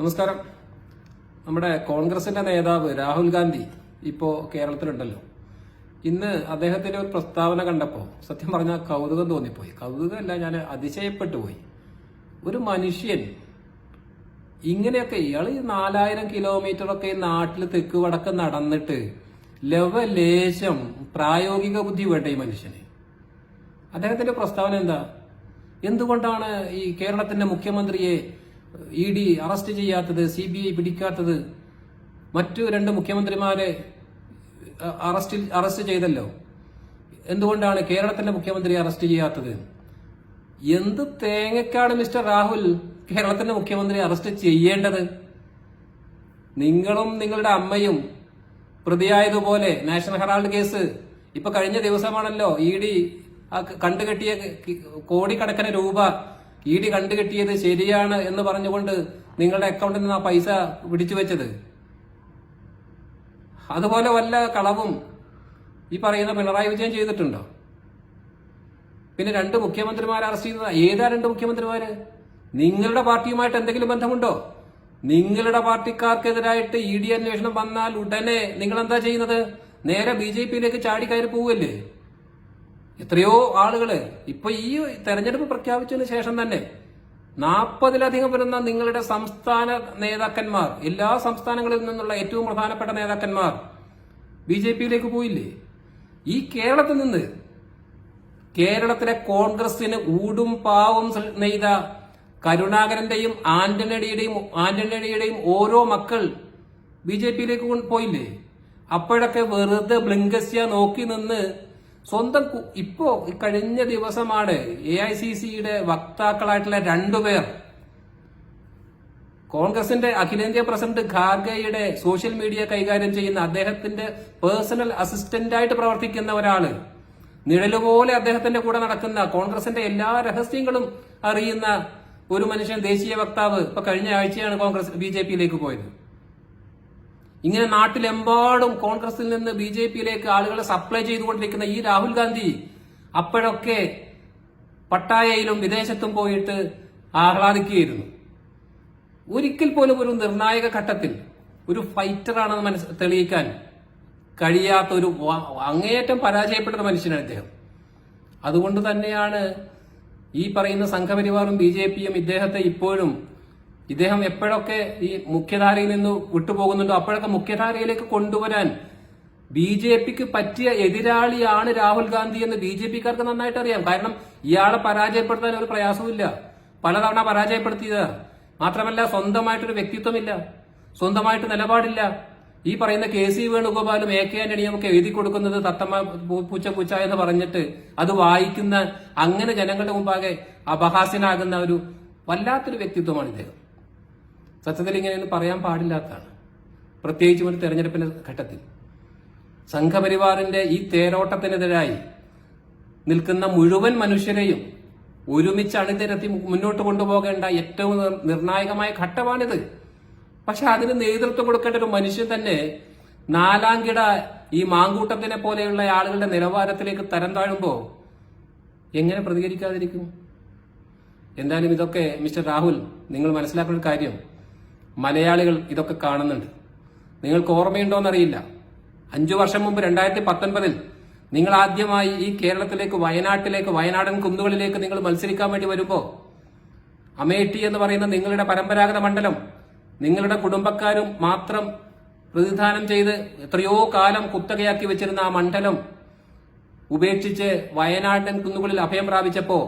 നമസ്കാരം. നമ്മുടെ കോൺഗ്രസിന്റെ നേതാവ് രാഹുൽ ഗാന്ധി ഇപ്പോ കേരളത്തിലുണ്ടല്ലോ. ഇന്ന് അദ്ദേഹത്തിന്റെ ഒരു പ്രസ്താവന കണ്ടപ്പോൾ സത്യം പറഞ്ഞാൽ കൗതുകം തോന്നിപ്പോയി. കൗതുകമല്ല ഞാൻ അതിശയപ്പെട്ടു പോയി. ഒരു മനുഷ്യൻ ഇങ്ങനെയൊക്കെ ഇയാൾ ഈ നാലായിരം കിലോമീറ്റർ ഒക്കെ ഈ നാട്ടിൽ തെക്ക് വടക്ക് നടന്നിട്ട് ലവലേശം പ്രായോഗിക ബുദ്ധി വേണ്ട ഈ മനുഷ്യന്. അദ്ദേഹത്തിന്റെ പ്രസ്താവന എന്താ? എന്തുകൊണ്ടാണ് ഈ കേരളത്തിന്റെ മുഖ്യമന്ത്രിയെ ഇ ഡി അറസ്റ്റ് ചെയ്യാത്തത് സി ബി ഐ പിടിക്കാത്തത് മറ്റു രണ്ട് മുഖ്യമന്ത്രിമാരെ അറസ്റ്റിൽ അറസ്റ്റ് ചെയ്തല്ലോ. എന്തുകൊണ്ടാണ് കേരളത്തിന്റെ മുഖ്യമന്ത്രി അറസ്റ്റ് ചെയ്യാത്തത്? എന്ത് തേങ്ങക്കാണ് മിസ്റ്റർ രാഹുൽ കേരളത്തിന്റെ മുഖ്യമന്ത്രി അറസ്റ്റ് ചെയ്യേണ്ടത്? നിങ്ങളും നിങ്ങളുടെ അമ്മയും പ്രതിയായതുപോലെ നാഷണൽ ഹെറാൾഡ് കേസ് ഇപ്പൊ കഴിഞ്ഞ ദിവസമാണല്ലോ ഇ ഡി കണ്ടുകെട്ടിയ കോടിക്കണക്കിന് രൂപ ഇ ഡി കണ്ടുകെട്ടിയത് ശരിയാണ് എന്ന് പറഞ്ഞുകൊണ്ട് നിങ്ങളുടെ അക്കൗണ്ടിൽ നിന്ന് ആ പൈസ പിടിച്ചു വെച്ചത്. അതുപോലെ വല്ല കളവും ഈ പറയുന്ന പിണറായി വിജയൻ ചെയ്തിട്ടുണ്ടോ? പിന്നെ രണ്ട് മുഖ്യമന്ത്രിമാരെ അറസ്റ്റ് ചെയ്തത് ഏതാ രണ്ട് മുഖ്യമന്ത്രിമാര്? നിങ്ങളുടെ പാർട്ടിയുമായിട്ട് എന്തെങ്കിലും ബന്ധമുണ്ടോ? നിങ്ങളുടെ പാർട്ടിക്കാർക്കെതിരായിട്ട് ഇ ഡി അന്വേഷണം വന്നാൽ ഉടനെ നിങ്ങൾ എന്താ ചെയ്യുന്നത്? നേരെ ബി ജെ പിയിലേക്ക് ചാടിക്കയറി പോവല്ലേ എത്രയോ ആളുകൾ ഇപ്പൊ ഈ തെരഞ്ഞെടുപ്പ് പ്രഖ്യാപിച്ചതിന് ശേഷം തന്നെ നാൽപ്പതിലധികം വരുന്ന നിങ്ങളുടെ സംസ്ഥാന നേതാക്കന്മാർ എല്ലാ സംസ്ഥാനങ്ങളിൽ നിന്നുള്ള ഏറ്റവും പ്രധാനപ്പെട്ട നേതാക്കന്മാർ ബി ജെ പിയിലേക്ക് പോയില്ലേ? ഈ കേരളത്തിൽ നിന്ന് കേരളത്തിലെ കോൺഗ്രസിന് ഊടും പാവും നെയ്ത കരുണാകരന്റെയും ആന്റണിയുടെയും ആന്റണിയുടെയും ഓരോ മക്കൾ ബി ജെ പിയിലേക്ക് പോയില്ലേ? അപ്പോഴൊക്കെ വെറുതെ ബ്ലിങ്കസ്യ നോക്കി നിന്ന് സ്വന്തം ഇപ്പോ കഴിഞ്ഞ ദിവസമാണ് എ ഐ സി സിയുടെ വക്താക്കളായിട്ടുള്ള രണ്ടുപേർ കോൺഗ്രസിന്റെ അഖിലേന്ത്യാ പ്രസിഡന്റ് ഖാർഗെയുടെ സോഷ്യൽ മീഡിയ കൈകാര്യം ചെയ്യുന്ന അദ്ദേഹത്തിന്റെ പേഴ്സണൽ അസിസ്റ്റന്റായിട്ട് പ്രവർത്തിക്കുന്ന ഒരാൾ. നിഴലുപോലെ അദ്ദേഹത്തിന്റെ കൂടെ നടക്കുന്ന കോൺഗ്രസിന്റെ എല്ലാ രഹസ്യങ്ങളും അറിയുന്ന ഒരു മനുഷ്യൻ ദേശീയ വക്താവ് ഇപ്പൊ കഴിഞ്ഞ ആഴ്ചയാണ് കോൺഗ്രസ് ബി ജെ പിയിലേക്ക് പോയത്. ഇങ്ങനെ നാട്ടിലെമ്പാടും കോൺഗ്രസിൽ നിന്ന് ബി ജെ പിയിലേക്ക് ആളുകളെ സപ്ലൈ ചെയ്തുകൊണ്ടിരിക്കുന്ന ഈ രാഹുൽ ഗാന്ധി അപ്പോഴൊക്കെ പട്ടായയിലും വിദേശത്തും പോയിട്ട് ആഹ്ലാദിക്കുകയായിരുന്നു. ഒരിക്കൽ പോലും ഒരു നിർണായക ഘട്ടത്തിൽ ഒരു ഫൈറ്ററാണെന്ന് മനസ് തെളിയിക്കാൻ കഴിയാത്ത ഒരു അങ്ങേയറ്റം പരാജയപ്പെട്ട മനുഷ്യനാണ് ഇദ്ദേഹം. അതുകൊണ്ട് തന്നെയാണ് ഈ പറയുന്ന സംഘപരിവാറും ബി ജെ പിയും ഇദ്ദേഹത്തെ ഇപ്പോഴും ഇദ്ദേഹം എപ്പോഴൊക്കെ ഈ മുഖ്യധാരയിൽ നിന്ന് വിട്ടുപോകുന്നുണ്ടോ അപ്പോഴൊക്കെ മുഖ്യധാരയിലേക്ക് കൊണ്ടുവരാൻ ബി ജെ പിക്ക് പറ്റിയ എതിരാളിയാണ് രാഹുൽ ഗാന്ധി എന്ന് ബി ജെ പിക്കാർക്ക് നന്നായിട്ട് അറിയാം. കാരണം ഇയാളെ പരാജയപ്പെടുത്താൻ ഒരു പ്രയാസവുമില്ല. പലതവണ പരാജയപ്പെടുത്തിയത്. മാത്രമല്ല സ്വന്തമായിട്ടൊരു വ്യക്തിത്വമില്ല. സ്വന്തമായിട്ട് നിലപാടില്ല. ഈ പറയുന്ന കെ സി വേണുഗോപാലും എ കെ ആന്റണിയും ഒക്കെ എഴുതി കൊടുക്കുന്നത് തത്തമ്മ പൂച്ച പൂച്ച എന്ന് പറഞ്ഞിട്ട് അത് വായിക്കുന്ന അങ്ങനെ ജനങ്ങളുടെ മുമ്പാകെ അപഹാസ്യനാകുന്ന ഒരു വല്ലാത്തൊരു വ്യക്തിത്വമാണ് ഇദ്ദേഹം. സത്യത്തിൽ ഇങ്ങനെയൊന്നും പറയാൻ പാടില്ലാത്തതാണ്. പ്രത്യേകിച്ചും ഒരു തെരഞ്ഞെടുപ്പിന്റെ ഘട്ടത്തിൽ. സംഘപരിവാറിന്റെ ഈ തേരോട്ടത്തിനെതിരായി നിൽക്കുന്ന മുഴുവൻ മനുഷ്യരെയും ഒരുമിച്ച് അണിനിരത്തി മുന്നോട്ട് കൊണ്ടുപോകേണ്ട ഏറ്റവും നിർ- നിർണായകമായ ഘട്ടമാണിത്. പക്ഷെ അതിന് നേതൃത്വം കൊടുക്കേണ്ട ഒരു മനുഷ്യൻ തന്നെ നാലാംകിട ഈ മാങ്കൂട്ടത്തിനെ പോലെയുള്ള ആളുകളുടെ നിലവാരത്തിലേക്ക് തരം താഴുമ്പോ എങ്ങനെ പ്രതികരിക്കാതിരിക്കും? എന്തായാലും ഇതൊക്കെ മിസ്റ്റർ രാഹുൽ നിങ്ങൾ മനസ്സിലാക്കുന്ന കാര്യം മലയാളികൾ ഇതൊക്കെ കാണുന്നുണ്ട്. നിങ്ങൾക്ക് ഓർമ്മയുണ്ടോയെന്നറിയില്ല അഞ്ചു വർഷം മുമ്പ് രണ്ടായിരത്തി പത്തൊൻപതിൽ നിങ്ങൾ ആദ്യമായി ഈ കേരളത്തിലേക്ക് വയനാട്ടിലേക്ക് വയനാടൻ കുന്നുകളിലേക്ക് നിങ്ങൾ മത്സരിക്കാൻ വേണ്ടി വരുമ്പോൾ അമേഠി എന്ന് പറയുന്ന നിങ്ങളുടെ പരമ്പരാഗത മണ്ഡലം നിങ്ങളുടെ കുടുംബക്കാരും മാത്രം പ്രതിദാനം ചെയ്ത് എത്രയോ കാലം കുത്തകയാക്കി വെച്ചിരുന്ന ആ മണ്ഡലം ഉപേക്ഷിച്ച് വയനാടൻ കുന്നുകളിൽ അഭയം പ്രാപിച്ചപ്പോ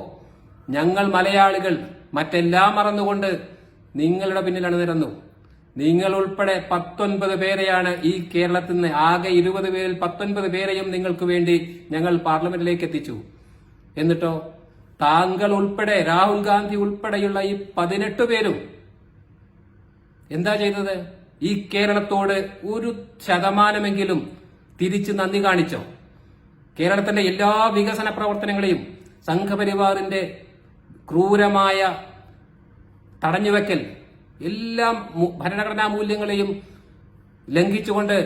ഞങ്ങൾ മലയാളികൾ മറ്റെല്ലാം മറന്നുകൊണ്ട് നിങ്ങളുടെ പിന്നിലാണ് നിരന്നു. നിങ്ങൾ ഉൾപ്പെടെ പത്തൊൻപത് പേരെയാണ് ഈ കേരളത്തിൽ നിന്ന് ആകെ ഇരുപത് പേരിൽ പത്തൊൻപത് പേരെയും നിങ്ങൾക്ക് വേണ്ടി ഞങ്ങൾ പാർലമെന്റിലേക്ക് എത്തിച്ചു. എന്നിട്ടോ താങ്കൾ ഉൾപ്പെടെ രാഹുൽ ഗാന്ധി ഉൾപ്പെടെയുള്ള ഈ പതിനെട്ട് പേരും എന്താ ചെയ്തത്? ഈ കേരളത്തോട് ഒരു ശതമാനമെങ്കിലും തിരിച്ച് നന്ദി കാണിച്ചോ? കേരളത്തിന്റെ എല്ലാ വികസന പ്രവർത്തനങ്ങളെയും സംഘപരിവാറിന്റെ ക്രൂരമായ തടഞ്ഞുവെക്കൽ. എല്ലാം ഭരണഘടനാ മൂല്യങ്ങളെയും ലംഘിച്ചുകൊണ്ട്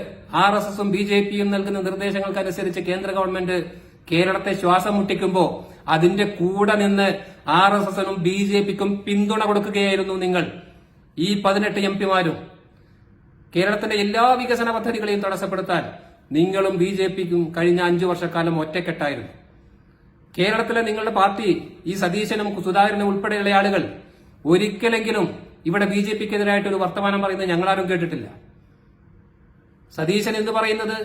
ആർ എസ് എസും ബി ജെ പിയും നൽകുന്ന നിർദ്ദേശങ്ങൾക്കനുസരിച്ച് കേന്ദ്ര ഗവൺമെന്റ് കേരളത്തെ ശ്വാസം മുട്ടിക്കുമ്പോൾ അതിന്റെ കൂടെ നിന്ന് ആർ എസ് എസിനും ബി ജെ പിക്കും പിന്തുണ കൊടുക്കുകയായിരുന്നു നിങ്ങൾ ഈ പതിനെട്ട് എം പിമാരും. കേരളത്തിന്റെ എല്ലാ വികസന പദ്ധതികളെയും തടസ്സപ്പെടുത്താൻ നിങ്ങളും ബി ജെ പിക്കും കഴിഞ്ഞ അഞ്ചു വർഷക്കാലം ഒറ്റക്കെട്ടായിരുന്നു. കേരളത്തിലെ നിങ്ങളുടെ പാർട്ടി ഈ സതീശനും സുധാകരനും ഉൾപ്പെടെയുള്ള ആളുകൾ ഒരിക്കലെങ്കിലും ഇവിടെ ബി ജെ പിക്കെതിരായിട്ട് ഒരു വർത്തമാനം പറയുന്നത് ഞങ്ങളാരും കേട്ടിട്ടില്ല. സതീശൻ എന്ത് പറയുന്നത്?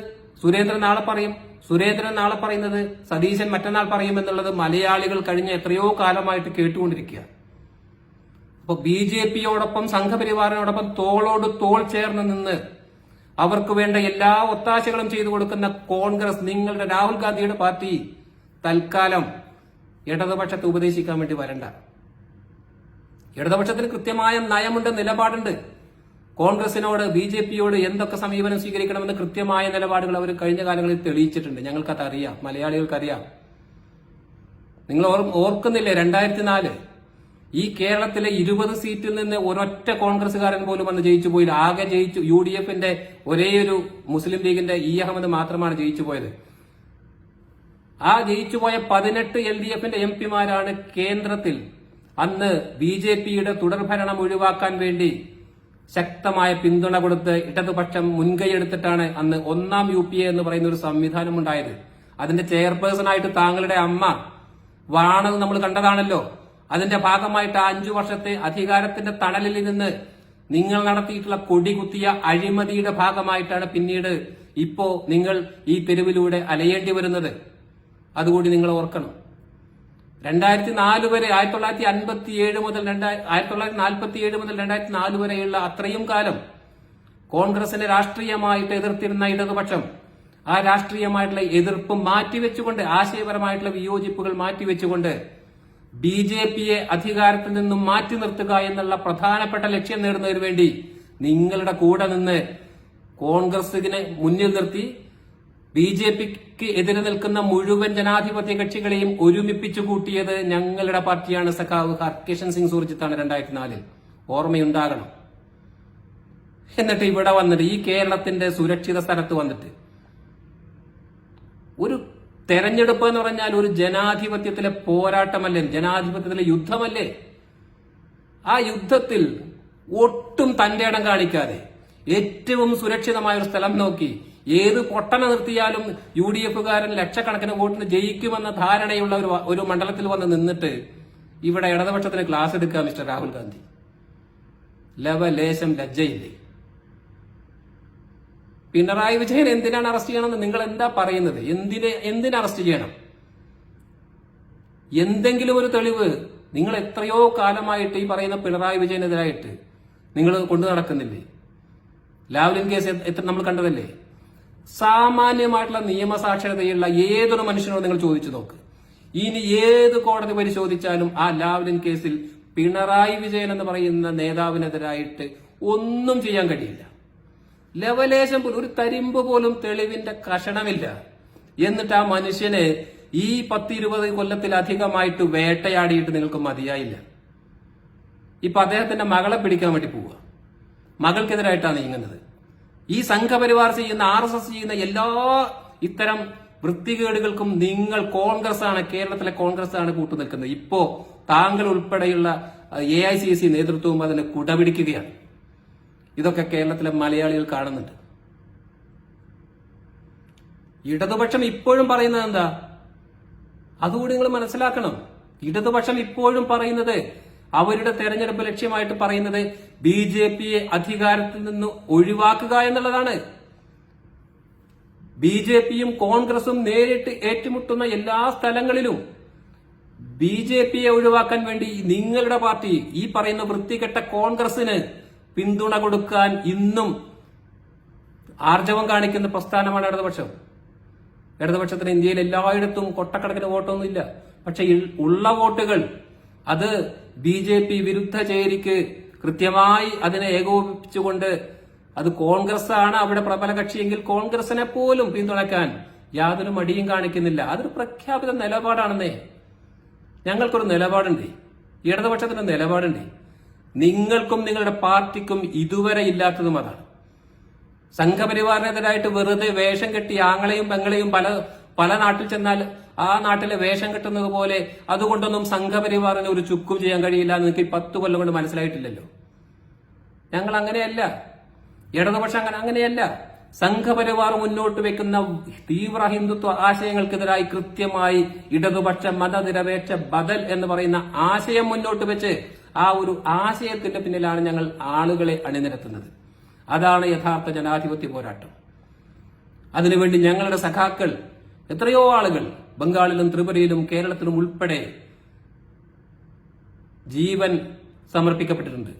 സുരേന്ദ്രൻ നാളെ പറയും. സുരേന്ദ്രൻ നാളെ പറയുന്നത് സതീശൻ മറ്റന്നാൾ പറയുമെന്നുള്ളത് മലയാളികൾ കഴിഞ്ഞ എത്രയോ കാലമായിട്ട് കേട്ടുകൊണ്ടിരിക്കുക. അപ്പൊ ബി ജെ പിയോടൊപ്പം സംഘപരിവാറിനോടൊപ്പം തോളോട് തോൾ ചേർന്ന് നിന്ന് അവർക്ക് വേണ്ട എല്ലാ ഒത്താശകളും ചെയ്തു കൊടുക്കുന്ന കോൺഗ്രസ് നിങ്ങളുടെ രാഹുൽ ഗാന്ധിയുടെ പാർട്ടി തൽക്കാലം ഇടതുപക്ഷത്തെ ഉപദേശിക്കാൻ വേണ്ടി വരണ്ട. ഇടതുപക്ഷത്തിന് കൃത്യമായ നയമുണ്ട് നിലപാടുണ്ട്. കോൺഗ്രസിനോട് ബി ജെ പിയോട് എന്തൊക്കെ സമീപനം സ്വീകരിക്കണമെന്ന് കൃത്യമായ നിലപാടുകൾ അവർ കഴിഞ്ഞ കാലങ്ങളിൽ തെളിയിച്ചിട്ടുണ്ട്. ഞങ്ങൾക്കത് അറിയാം മലയാളികൾക്കറിയാം. നിങ്ങൾ ഓർക്കുന്നില്ലേ രണ്ടായിരത്തി നാല് ഈ കേരളത്തിലെ ഇരുപത് സീറ്റിൽ നിന്ന് ഒരൊറ്റ കോൺഗ്രസ്സുകാരൻ പോലും വന്ന് ജയിച്ചു പോയില്ല. ആകെ ജയിച്ചു യു ഡി എഫിന്റെ ഒരേയൊരു മുസ്ലിം ലീഗിന്റെ ഇ അഹമ്മദ് മാത്രമാണ് ജയിച്ചു പോയത്. ആ ജയിച്ചുപോയ പതിനെട്ട് എൽ ഡി എഫിന്റെ എം പിമാരാണ് കേന്ദ്രത്തിൽ അന്ന് ബി ജെ പിയുടെ തുടർഭരണം ഒഴിവാക്കാൻ വേണ്ടി ശക്തമായ പിന്തുണ കൊടുത്ത് ഇടതുപക്ഷം മുൻകൈയെടുത്തിട്ടാണ് അന്ന് ഒന്നാം യു പി എ എന്ന് പറയുന്ന ഒരു സംവിധാനം ഉണ്ടായത് അതിന്റെ ചെയർപേഴ്സൺ ആയിട്ട് താങ്കളുടെ അമ്മ വാണത് നമ്മൾ കണ്ടതാണല്ലോ. അതിന്റെ ഭാഗമായിട്ട് അഞ്ചു വർഷത്തെ അധികാരത്തിന്റെ തണലിൽ നിന്ന് നിങ്ങൾ നടത്തിയിട്ടുള്ള കൊടികുത്തിയ അഴിമതിയുടെ ഭാഗമായിട്ടാണ് പിന്നീട് ഇപ്പോ നിങ്ങൾ ഈ തെരുവിലൂടെ അലയേണ്ടി വരുന്നത്. അതുകൂടി നിങ്ങൾ ഓർക്കണം. രണ്ടായിരത്തി നാല് വരെ ആയിരത്തി തൊള്ളായിരത്തി അൻപത്തി ഏഴ് മുതൽ രണ്ടായി ആയിരത്തി തൊള്ളായിരത്തി നാൽപ്പത്തി ഏഴ് മുതൽ രണ്ടായിരത്തി നാല് വരെയുള്ള അത്രയും കാലം കോൺഗ്രസിനെ രാഷ്ട്രീയമായിട്ട് എതിർത്തിരുന്ന ഇടതുപക്ഷം ആ രാഷ്ട്രീയമായിട്ടുള്ള എതിർപ്പ് മാറ്റിവെച്ചുകൊണ്ട് ആശയപരമായിട്ടുള്ള വിയോജിപ്പുകൾ മാറ്റിവെച്ചുകൊണ്ട് ബി ജെ പിയെ അധികാരത്തിൽ നിന്നും മാറ്റി നിർത്തുക എന്നുള്ള പ്രധാനപ്പെട്ട ലക്ഷ്യം നേടുന്നതിന് വേണ്ടി നിങ്ങളുടെ കൂടെ നിന്ന് കോൺഗ്രസിനെ മുന്നിൽ നിർത്തി ബി ജെ പിക്ക് എതിരെ നിൽക്കുന്ന മുഴുവൻ ജനാധിപത്യ കക്ഷികളെയും ഒരുമിപ്പിച്ചു കൂട്ടിയത് ഞങ്ങളുടെ പാർട്ടിയാണ്. സഖാവ് ഹർകിഷൻ സിംഗ് സുർജിത്താണ് രണ്ടായിരത്തി നാലിൽ ഓർമ്മയുണ്ടാകണം. എന്നിട്ട് ഇവിടെ വന്നിട്ട് ഈ കേരളത്തിന്റെ സുരക്ഷിത സ്ഥലത്ത് വന്നിട്ട് ഒരു തെരഞ്ഞെടുപ്പ് എന്ന് പറഞ്ഞാൽ ഒരു ജനാധിപത്യത്തിലെ പോരാട്ടമല്ലേ? ജനാധിപത്യത്തിലെ യുദ്ധമല്ലേ? ആ യുദ്ധത്തിൽ ഒട്ടും തന്റെ ഇടം കാണിക്കാതെ ഏറ്റവും സുരക്ഷിതമായ ഒരു സ്ഥലം നോക്കി ഏത് പൊട്ടന നിർത്തിയാലും യു ഡി എഫുകാരൻ ലക്ഷക്കണക്കിന് വോട്ടിന് ജയിക്കുമെന്ന ധാരണയുള്ള ഒരു ഒരു മണ്ഡലത്തിൽ വന്ന് നിന്നിട്ട് ഇവിടെ ഇടതുപക്ഷത്തിന് ക്ലാസ് എടുക്കുക മിസ്റ്റർ രാഹുൽ ഗാന്ധി. ലവലേശം ലജ്ജയില്ലേ? പിണറായി വിജയൻ എന്തിനാണ് അറസ്റ്റ് ചെയ്യണമെന്ന് നിങ്ങൾ എന്താ പറയുന്നത്? എന്തിനെ എന്തിനെ അറസ്റ്റ് ചെയ്യണം? എന്തെങ്കിലും ഒരു തെളിവ് നിങ്ങൾ എത്രയോ കാലമായിട്ട് ഈ പറയുന്ന പിണറായി വിജയനെതിരായിട്ട് നിങ്ങൾ കൊണ്ടു നടക്കുന്നില്ലേ? ലാവ്ലിൻ കേസ് നമ്മൾ കണ്ടതല്ലേ? സാമാന്യമായിട്ടുള്ള നിയമസാക്ഷരതയുള്ള ഏതൊരു മനുഷ്യനോട് നിങ്ങൾ ചോദിച്ചു നോക്ക്. ഇനി ഏത് കോടതി പരിശോധിച്ചാലും ആ ലാവ്ലിൻ കേസിൽ പിണറായി വിജയൻ എന്ന് പറയുന്ന നേതാവിനെതിരായിട്ട് ഒന്നും ചെയ്യാൻ കഴിയില്ല. ലവലേശം പോലും ഒരു തരിമ്പ് പോലും തെളിവിന്റെ കഷണമില്ല. എന്നിട്ട് ആ മനുഷ്യനെ ഈ പത്തിരുപത് കൊല്ലത്തിലധികമായിട്ട് വേട്ടയാടിയിട്ട് നിങ്ങൾക്ക് മതിയായില്ല. ഇപ്പൊ അദ്ദേഹത്തിന്റെ മകളെ പിടിക്കാൻ വേണ്ടി പോവുക. മകൾക്കെതിരായിട്ടാണ് നീങ്ങുന്നത്. ഈ സംഘപരിവാർ ചെയ്യുന്ന ആർ എസ് എസ് ചെയ്യുന്ന എല്ലാ ഇത്തരം വൃത്തികേടുകൾക്കും നിങ്ങൾ കോൺഗ്രസ് ആണ് കേരളത്തിലെ കോൺഗ്രസ് ആണ് കൂട്ടുനിൽക്കുന്നത്. ഇപ്പോ താങ്കൾ ഉൾപ്പെടെയുള്ള എ ഐ സി സി നേതൃത്വവും അതിന് കുടപിടിക്കുകയാണ്. ഇതൊക്കെ കേരളത്തിലെ മലയാളികൾ കാണുന്നുണ്ട്. ഇടതുപക്ഷം ഇപ്പോഴും പറയുന്നത് എന്താ? അതുകൂടി നിങ്ങൾ മനസ്സിലാക്കണം. ഇടതുപക്ഷം ഇപ്പോഴും പറയുന്നത് അവരുടെ തെരഞ്ഞെടുപ്പ് ലക്ഷ്യമായിട്ട് പറയുന്നത് ബി ജെ പിയെ അധികാരത്തിൽ നിന്ന് ഒഴിവാക്കുക എന്നുള്ളതാണ്. ബി ജെ പിയും കോൺഗ്രസും നേരിട്ട് ഏറ്റുമുട്ടുന്ന എല്ലാ സ്ഥലങ്ങളിലും ബി ജെ പിയെ ഒഴിവാക്കാൻ വേണ്ടി നിങ്ങളുടെ പാർട്ടി ഈ പറയുന്ന വൃത്തികെട്ട കോൺഗ്രസിന് പിന്തുണ കൊടുക്കാൻ ഇന്നും ആർജവം കാണിക്കുന്ന പ്രസ്ഥാനമാണ് ഇടതുപക്ഷം. ഇടതുപക്ഷത്തിന് ഇന്ത്യയിൽ എല്ലായിടത്തും കൊട്ടക്കണക്കിന് വോട്ടൊന്നുമില്ല പക്ഷെ ഉള്ള വോട്ടുകൾ അത് ബി ജെ പി വിരുദ്ധ ചേരിക്ക് കൃത്യമായി അതിനെ ഏകോപിപ്പിച്ചുകൊണ്ട് അത് കോൺഗ്രസ് ആണ് അവിടെ പ്രബല കക്ഷിയെങ്കിൽ കോൺഗ്രസിനെ പോലും പിന്തുണയ്ക്കാൻ യാതൊരു മടിയും കാണിക്കുന്നില്ല. അതൊരു പ്രഖ്യാപിത നിലപാടാണെന്നേ. ഞങ്ങൾക്കൊരു നിലപാടുണ്ട്. ഇടതുപക്ഷത്തിന്റെ നിലപാടുണ്ട്. നിങ്ങൾക്കും നിങ്ങളുടെ പാർട്ടിക്കും ഇതുവരെ ഇല്ലാത്തതും അതാണ്. സംഘപരിവാറിനെതിരായിട്ട് വെറുതെ വേഷം കെട്ടി ആങ്ങളെയും പെങ്ങളെയും പല പല നാട്ടിൽ ചെന്നാൽ ആ നാട്ടിലെ വേഷം കെട്ടുന്നത് പോലെ അതുകൊണ്ടൊന്നും സംഘപരിവാറിന് ഒരു ചുക്കും ചെയ്യാൻ കഴിയില്ല എന്ന് എനിക്ക് പത്ത് കൊല്ലം കൊണ്ട് മനസ്സിലായിട്ടില്ലല്ലോ? ഞങ്ങൾ അങ്ങനെയല്ല. ഇടതുപക്ഷം അങ്ങനെ അങ്ങനെയല്ല. സംഘപരിവാർ മുന്നോട്ട് വെക്കുന്ന തീവ്ര ഹിന്ദുത്വ ആശയങ്ങൾക്കെതിരായി കൃത്യമായി ഇടതുപക്ഷ മതനിരപേക്ഷ ബദൽ എന്ന് പറയുന്ന ആശയം മുന്നോട്ട് വെച്ച് ആ ഒരു ആശയത്തിന്റെ പിന്നിലാണ് ഞങ്ങൾ ആളുകളെ അണിനിരത്തുന്നത്. അതാണ് യഥാർത്ഥ ജനാധിപത്യ പോരാട്ടം. അതിനുവേണ്ടി ഞങ്ങളുടെ സഖാക്കൾ എത്രയോ ആളുകൾ ബംഗാളിലും ത്രിപുരയിലും കേരളത്തിലും ഉൾപ്പെടെ ജീവൻ സമർപ്പിക്കപ്പെട്ടിട്ടുണ്ട്.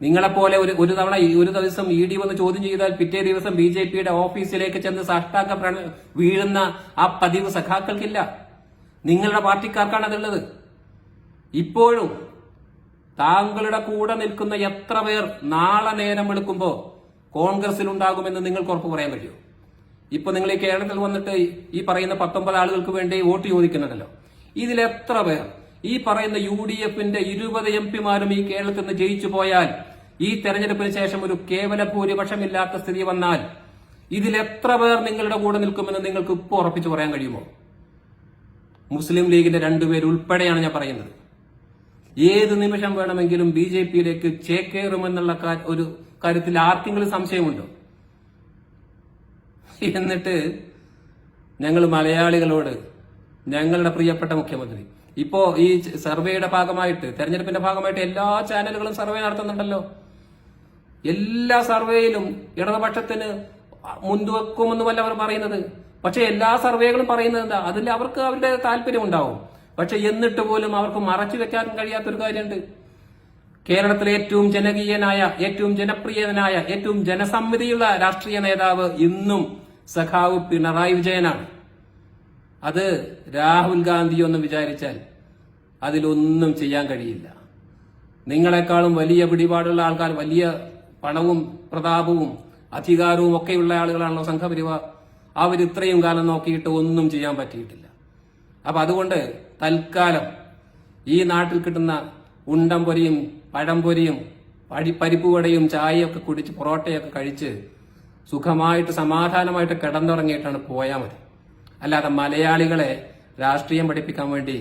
നിങ്ങളെപ്പോലെ ഒരു ഒരു തവണ ഒരു ദിവസം ഇ ഡി വന്ന് ചോദ്യം ചെയ്താൽ പിറ്റേ ദിവസം ബി ജെ പിയുടെ ഓഫീസിലേക്ക് ചെന്ന് സാഷ്ടാംഗ പ്രണ വീഴുന്ന ആ പതിവ് സഖാക്കൾക്കില്ല. നിങ്ങളുടെ പാർട്ടിക്കാർക്കാണ് അതുള്ളത്. ഇപ്പോഴും താങ്കളുടെ കൂടെ നിൽക്കുന്ന എത്ര പേർ നാളെ നേരം എടുക്കുമ്പോൾ കോൺഗ്രസിലുണ്ടാകുമെന്ന് നിങ്ങൾക്ക് ഉറപ്പ് പറയാൻ കഴിയും ഇപ്പൊ നിങ്ങൾ ഈ കേരളത്തിൽ വന്നിട്ട് ഈ പറയുന്ന പത്തൊമ്പത് ആളുകൾക്ക് വേണ്ടി വോട്ട് ചോദിക്കുന്നുണ്ടല്ലോ ഇതിൽ എത്ര പേർ? ഈ പറയുന്ന യു ഡി എഫിന്റെ ഇരുപത് എം പിമാരും ഈ കേരളത്തിൽ നിന്ന് ജയിച്ചു പോയാൽ ഈ തെരഞ്ഞെടുപ്പിന് ശേഷം ഒരു കേവല ഭൂരിപക്ഷമില്ലാത്ത സ്ഥിതി വന്നാൽ ഇതിൽ എത്ര പേർ നിങ്ങളുടെ കൂടെ നിൽക്കുമെന്ന് നിങ്ങൾക്ക് ഇപ്പോൾ ഉറപ്പിച്ചു പറയാൻ കഴിയുമോ? മുസ്ലിം ലീഗിന്റെ രണ്ടുപേർ ഉൾപ്പെടെയാണ് ഞാൻ പറയുന്നത്. ഏത് നിമിഷം വേണമെങ്കിലും ബി ജെ പിയിലേക്ക് ചേക്കേറുമെന്നുള്ള ഒരു കാര്യത്തിൽ ആർക്കെങ്കിലും സംശയമുണ്ടോ? എന്നിട്ട് ഞങ്ങൾ മലയാളികളോട് ഞങ്ങളുടെ പ്രിയപ്പെട്ട മുഖ്യമന്ത്രി. ഇപ്പോ ഈ സർവേയുടെ ഭാഗമായിട്ട് തെരഞ്ഞെടുപ്പിന്റെ ഭാഗമായിട്ട് എല്ലാ ചാനലുകളും സർവേ നടത്തുന്നുണ്ടല്ലോ. എല്ലാ സർവേയിലും ഇടതുപക്ഷത്തിന് മുൻതൂക്കുമെന്നുമല്ല അവർ പറയുന്നത്. പക്ഷെ എല്ലാ സർവേകളും പറയുന്നത് എന്താ? അതിൽ അവർക്ക് അവരുടെ താല്പര്യം ഉണ്ടാവും പക്ഷെ എന്നിട്ട് പോലും അവർക്ക് മറച്ചു വെക്കാൻ കഴിയാത്തൊരു കാര്യമുണ്ട്. കേരളത്തിലെ ഏറ്റവും ജനകീയനായ ഏറ്റവും ജനപ്രിയനായ ഏറ്റവും ജനസമ്മതിയുള്ള രാഷ്ട്രീയ നേതാവ് ഇന്നും സഖാവ് പിണറായി വിജയനാണ്. അത് രാഹുൽ ഗാന്ധി ഒന്ന് വിചാരിച്ചാൽ അതിലൊന്നും ചെയ്യാൻ കഴിയില്ല. നിങ്ങളെക്കാളും വലിയ പിടിപാടുള്ള ആൾക്കാർ വലിയ പണവും പ്രതാപവും അധികാരവും ഒക്കെയുള്ള ആളുകളാണല്ലോ സംഘപരിവാർ. അവർ ഇത്രയും കാലം നോക്കിയിട്ട് ഒന്നും ചെയ്യാൻ പറ്റിയിട്ടില്ല. അപ്പൊ അതുകൊണ്ട് തൽക്കാലം ഈ നാട്ടിൽ കിട്ടുന്ന ഉണ്ടംപൊരിയും പഴംപൊരിയും പരിപ്പുവടയും ചായയൊക്കെ കുടിച്ച് പൊറോട്ടയൊക്കെ കഴിച്ച് സുഖമായിട്ട് സമാധാനമായിട്ട് കിടന്നുറങ്ങിയിട്ടാണ് പോയാൽ മതി. അല്ലാതെ മലയാളികളെ രാഷ്ട്രീയം പഠിപ്പിക്കാൻ വേണ്ടി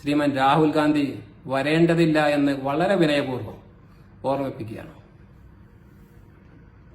ശ്രീമാൻ രാഹുൽ ഗാന്ധി വരേണ്ടതില്ല എന്ന് വളരെ വിനയപൂർവം ഓർമ്മിപ്പിക്കുകയാണ്.